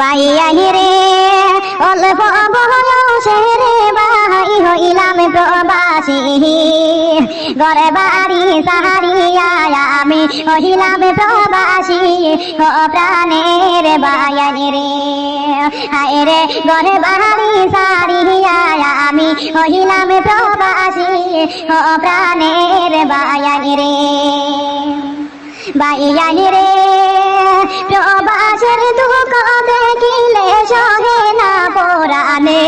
বাইয়াহি রে, অল্প বয়সে রে বাই হইলাম প্রবাসী। ঘরে বাড়ি সাহারিয়া আমি হইলাম প্রবাসী। ও প্রাণের বায়ানি রে, হায় রে, ঘরে বাড়ি সাহারিয়া আমি হইলাম প্রবাসী। প্রাণের বায়ানি রে বাইয়ানি রে। পরানে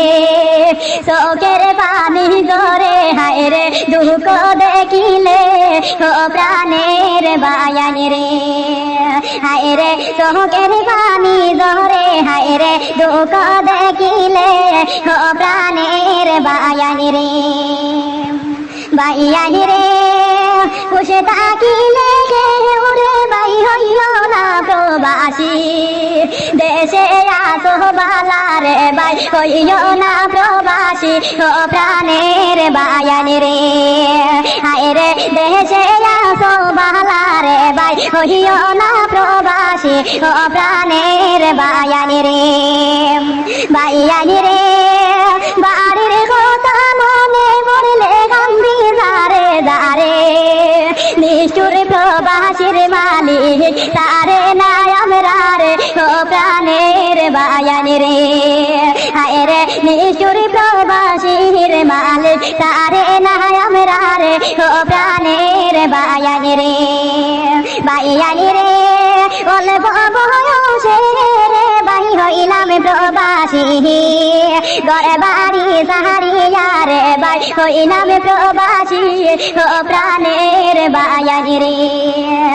চোখের পানি ধরে হায় রে দুঃখ দেখিলে, ও প্রাণের বায়ানি রে। হায় রে পানি ধরে হায় রে দুঃখ দেখিলে, ও প্রাণের বায়ানি রে। বাইয়ানি রে, খুশে থাকিলে কেউ বাই হইল না প্রবাসী। দেশে আসো বালা হইল না প্রবাসী, ও প্রাণের বায়ানি রে। হায় রে দেশে আসো বালা রে বাই হইল না প্রবাসী, ও প্রাণের বায়ানি রে। বায়ানি রে, বাড়ির কথা মনে পড়লে কান্দি দারে দারে। নিষ্ঠুর প্রবাসীর মালিক, তারে নাই আমরা রে, ও প্রাণের বায়ানি রে। হায় রে নিষ্ঠুর প্রবাসীর মালিক, তারে নাই আমরা রে, ও প্রাণের বায়ানি রে বায়ানি রে। অল্প বয়সে রে বাই হইলাম প্রবাসী ঘরে বাড়ি সাহারিয়া রে বাই হইলাম প্রবাসী, ও প্রাণের বায়ানি রে।